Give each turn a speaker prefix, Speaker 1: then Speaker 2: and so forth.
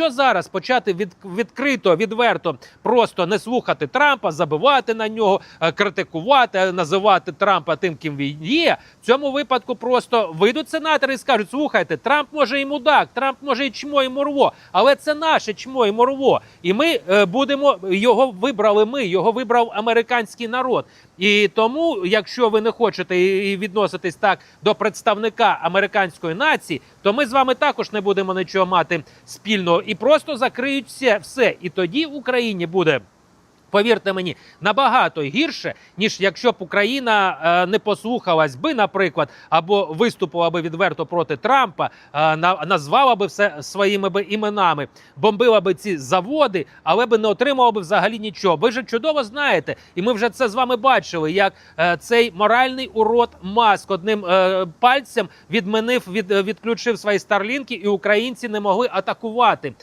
Speaker 1: якщо зараз почати від, відкрито, відверто просто не слухати Трампа, забивати на нього, е, критикувати, е, називати Трампа тим, ким він є, в цьому випадку просто вийдуть сенатори і скажуть: слухайте, Трамп може і мудак, Трамп може і чмо, і морво, але це наше чмо і морво. І ми е, будемо його вибрали. Ми його вибрав американський народ. І тому, якщо ви не хочете і відноситись так до представника американської нації, то ми з вами також не будемо нічого мати спільного і просто закриють все, все. І тоді в Україні буде. Повірте мені, набагато гірше, ніж якщо б Україна е, не послухалась би, наприклад, або виступила би відверто проти Трампа, е, на, назвала би все своїми би іменами, бомбила би ці заводи, але би не отримала би взагалі нічого. Ви ж чудово знаєте, і ми вже це з вами бачили, як е, цей моральний урод маск одним е, пальцем відмінив, від, відключив свої старлінки, і українці не могли атакувати.